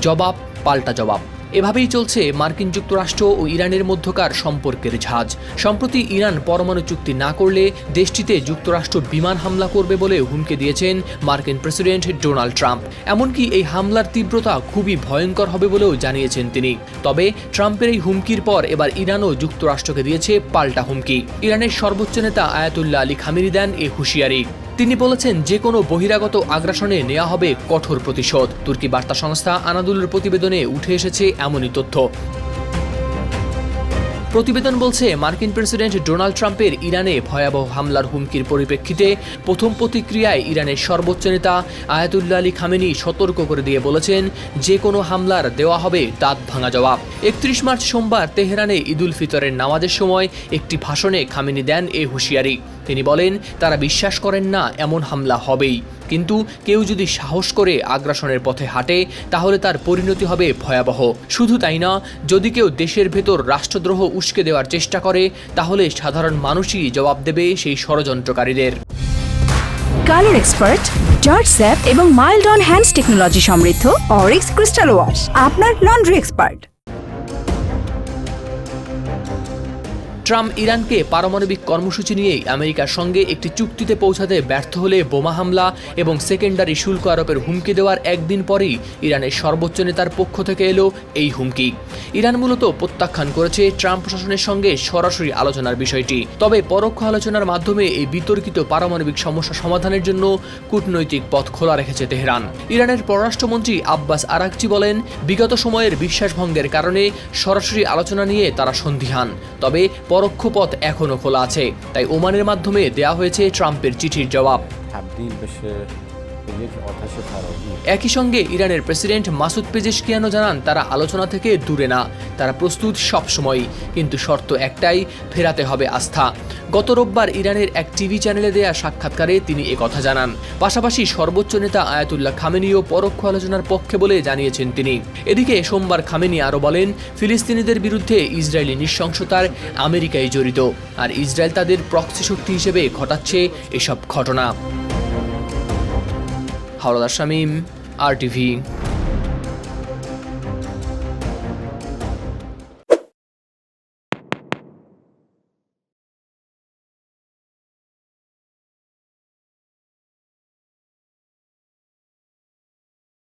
জবাব, পাল্টা জবাব। এভাবেই চলছে মার্কিন যুক্তরাষ্ট্র ও ইরানের মধ্যকার সম্পর্কের ঝাঁজ। সম্প্রতি ইরান পরমাণু চুক্তি না করলে দেশটিতে যুক্তরাষ্ট্র বিমান হামলা করবে বলে হুমকি দিয়েছেন মার্কিন প্রেসিডেন্ট ডোনাল্ড ট্রাম্প। এমনকি এই হামলার তীব্রতা খুবই ভয়ঙ্কর হবে বলেও জানিয়েছেন তিনি। তবে ট্রাম্পের এই হুমকির পর এবার ইরানও যুক্তরাষ্ট্রকে দিয়েছে পাল্টা হুমকি। ইরানের সর্বোচ্চ নেতা আয়াতুল্লাহ আলী খামিরি দেন এ হুঁশিয়ারি। তিনি বলেছেন যে কোনো বহিরাগত আগ্রাসনে নেওয়া হবে কঠোর প্রতিশোধ। তুর্কি বার্তা সংস্থা আনাদুলের প্রতিবেদনে উঠে এসেছে এমনই তথ্য। প্রতিবেদন বলছে, মার্কিন প্রেসিডেন্ট ডোনাল্ড ট্রাম্পের ইরানে ভয়াবহ হামলার হুমকির পরিপ্রেক্ষিতে প্রথম প্রতিক্রিয়ায় ইরানের সর্বোচ্চ নেতা আয়াতুল্লা আলী খামেনি সতর্ক করে দিয়ে বলেছেন যে কোনো হামলার দেওয়া হবে দাঁত ভাঙা জবাব। একত্রিশ মার্চ সোমবার তেহরানে ঈদুল ফিতরের নামাজের সময় একটি ভাষণে খামেনি দেন এ হুঁশিয়ারি। তিনি বলেন, তারা বিশ্বাস করেন না, এমন হামলা হবেই। কিন্তু কেউ যদি সাহস করে আগ্রাসনের পথে হাঁটে, তাহলে তার পরিণতি হবে ভয়াবহ। শুধু তাই না, যদি কেউ দেশের ভেতর রাষ্ট্রদ্রোহ উস্কে দেওয়ার চেষ্টা করে, তাহলে সাধারণ মানুষই জবাব দেবে সেই ষড়যন্ত্রকারীদের। কালার এক্সপার্ট জর্জ স্যাপ এবং মাইল্ড অন হ্যান্ডস টেকনোলজি সমৃদ্ধ অরিক্স ক্রিস্টাল ওয়াশ, আপনার লন্ড্রি এক্সপার্ট। ট্রাম্প ইরানকে পারমাণবিক কর্মসূচি নিয়ে আমেরিকার সঙ্গে একটি চুক্তিতে পৌঁছাতে ব্যর্থ হলে বোমা হামলা এবং সেকেন্ডারি শুল্ক আরোপের হুমকি দেওয়ার একদিন পরেই ইরানের সর্বোচ্চ নেতার পক্ষ থেকে এলো এই হুমকি। ইরান মূলত প্রত্যাখ্যান করেছে ট্রাম্প প্রশাসনের সঙ্গে সরাসরি আলোচনার বিষয়টি। তবে পরোক্ষ আলোচনার মাধ্যমে এই বিতর্কিত পারমাণবিক সমস্যা সমাধানের জন্য কূটনৈতিক পথ খোলা রেখেছে তেহরান। ইরানের পররাষ্ট্রমন্ত্রী আব্বাস আরাকচি বলেন, বিগত সময়ের বিশ্বাসভঙ্গের কারণে সরাসরি আলোচনা নিয়ে তারা সন্দিহান। তবে পরোক্ষ পথ এখনও খোলা আছে তাই ওমানের মাধ্যমে দেয়া হয়েছে ট্রাম্পের চিঠির জবাব। একই সঙ্গে ইরানের প্রেসিডেন্ট মাসুদ পেজেশকিয়ানো জানান, তারা আলোচনা থেকে দূরে না, তারা প্রস্তুত সবসময় কিন্তু শর্ত একটাই, ফেরাতে হবে আস্থা। গত রোববার ইরানের এক টিভি চ্যানেলে দেয়া সাক্ষাৎকারে তিনি কথা জানান। পাশাপাশি সর্বোচ্চ নেতা আয়াতুল্লাহ খামেনিও পরোক্ষ আলোচনার পক্ষে বলে জানিয়েছেন তিনি। এদিকে সোমবার খামেনি আরও বলেন, ফিলিস্তিনিদের বিরুদ্ধে ইসরায়েলি নৃশংসতার আমেরিকাই জড়িত, আর ইসরায়েল তাদের প্রক্সি শক্তি হিসেবে ঘটাচ্ছে এসব ঘটনা। হাওড়াদার শামীম আর টিভি